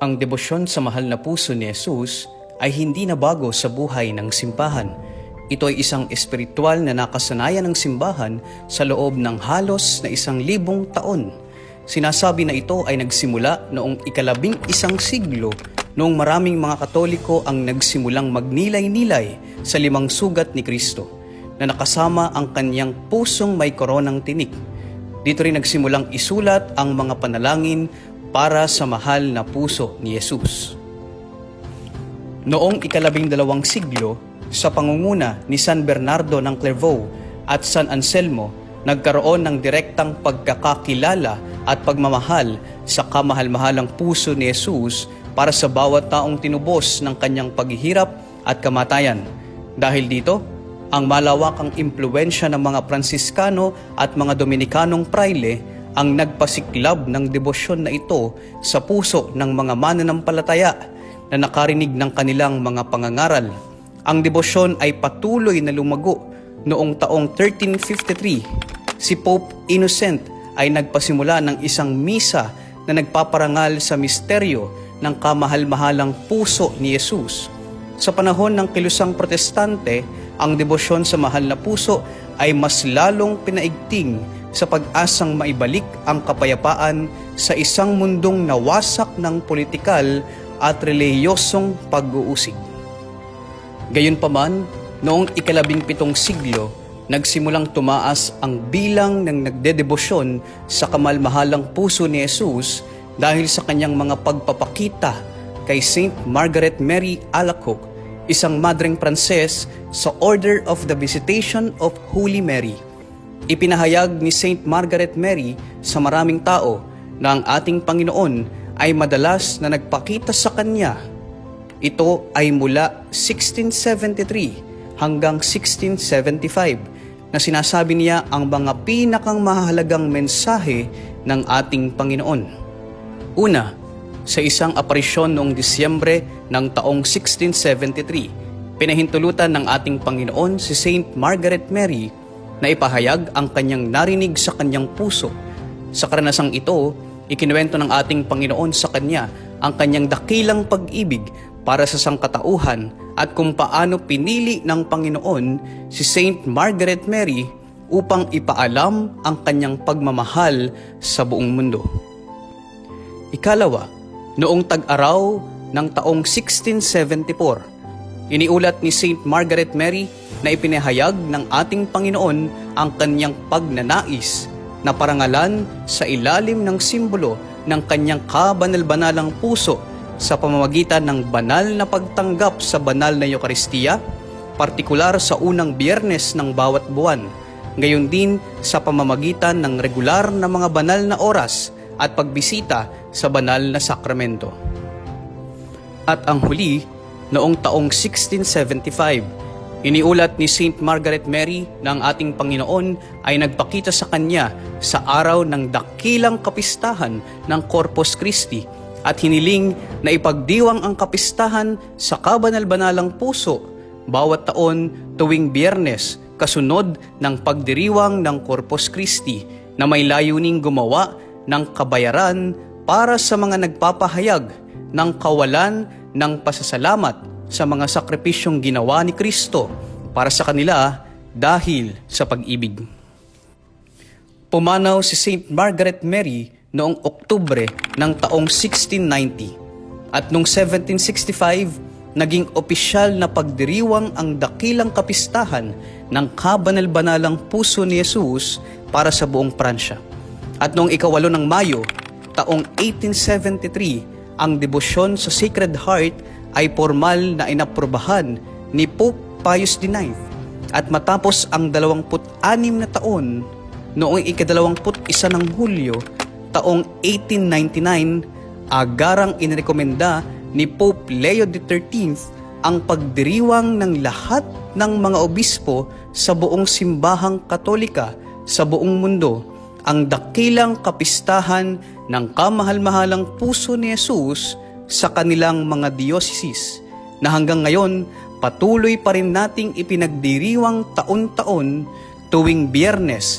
Ang debosyon sa mahal na puso ni Jesus ay hindi na bago sa buhay ng simbahan. Ito ay isang espiritual na nakasanayan ng simbahan sa loob ng halos na isang libong taon. Sinasabi na ito ay nagsimula noong ikalabing isang siglo noong maraming mga katoliko ang nagsimulang magnilay-nilay sa limang sugat ni Kristo na nakasama ang kanyang pusong may koronang tinik. Dito rin nagsimulang isulat ang mga panalangin para sa mahal na puso ni Jesus. Noong ikalabing dalawang siglo, sa pangunguna ni San Bernardo ng Clairvaux at San Anselmo, nagkaroon ng direktang pagkakakilala at pagmamahal sa kamahal-mahalang puso ni Jesus para sa bawat taong tinubos ng kanyang paghihirap at kamatayan. Dahil dito, ang malawakang impluensya ng mga Pransiskano at mga Dominikanong praile ang nagpasiklab ng debosyon na ito sa puso ng mga mananampalataya na nakarinig ng kanilang mga pangangaral. Ang debosyon ay patuloy na lumago noong taong 1353. Si Pope Innocent ay nagpasimula ng isang misa na nagpaparangal sa misteryo ng kamahal-mahalang puso ni Jesus. Sa panahon ng kilusang protestante, ang debosyon sa mahal na puso ay mas lalong pinaigting sa pag-asang maibalik ang kapayapaan sa isang mundong nawasak ng politikal at relihiyosong pag-uusig. Gayunpaman, noong ikalabing pitong siglo, nagsimulang tumaas ang bilang ng nagdedebosyon sa kamalmahalang puso ni Jesus dahil sa kanyang mga pagpapakita kay Saint Margaret Mary Alacoque, isang madreng Pranses sa Order of the Visitation of Holy Mary. Ipinahayag ni Saint Margaret Mary sa maraming tao na ang ating Panginoon ay madalas na nagpakita sa kanya ito ay mula 1673 hanggang 1675 na sinasabi niya ang mga pinakang mahalagang mensahe ng ating Panginoon. Una, sa isang aparisyon noong Disyembre ng taong 1673, pinahintulutan ng ating Panginoon si Saint Margaret Mary na ipahayag ang kanyang narinig sa kanyang puso. Sa karanasang ito, ikinuwento ng ating Panginoon sa kanya ang kanyang dakilang pag-ibig para sa sangkatauhan at kung paano pinili ng Panginoon si Saint Margaret Mary upang ipaalam ang kanyang pagmamahal sa buong mundo. Ikalawa, noong tag-araw ng taong 1674, iniulat ni Saint Margaret Mary na ipinahayag ng ating Panginoon ang kanyang pagnanais na parangalan sa ilalim ng simbolo ng kanyang kabanal-banalang puso sa pamamagitan ng banal na pagtanggap sa banal na Eukaristiya, partikular sa unang biyernes ng bawat buwan, gayon din sa pamamagitan ng regular na mga banal na oras at pagbisita sa banal na sakramento. At ang huli, noong taong 1675, iniulat ni Saint Margaret Mary na ating Panginoon ay nagpakita sa kanya sa araw ng dakilang kapistahan ng Corpus Christi at hiniling na ipagdiwang ang kapistahan sa kabanal-banalang puso bawat taon tuwing biyernes kasunod ng pagdiriwang ng Corpus Christi na may layuning gumawa ng kabayaran para sa mga nagpapahayag ng kawalan ng pasasalamat sa mga sakripisyong ginawa ni Kristo para sa kanila dahil sa pag-ibig. Pumanaw si Saint Margaret Mary noong Oktubre ng taong 1690 at noong 1765 naging opisyal na pagdiriwang ang dakilang kapistahan ng kabanal-banalang puso ni Jesus para sa buong Pransya. At noong ikawalo ng Mayo, taong 1873, ang debosyon sa Sacred Heart ay formal na inaprobahan ni Pope Pius IX. At matapos ang 26 na taon, noong ikadalawamput isa ng Hulyo, taong 1899, agarang inirekomenda ni Pope Leo XIII ang pagdiriwang ng lahat ng mga obispo sa buong simbahang katolika sa buong mundo ang dakilang kapistahan ng kamahal-mahalang puso ni Jesus sa kanilang mga dioceses na hanggang ngayon patuloy pa rin nating ipinagdiriwang taon-taon tuwing biyernes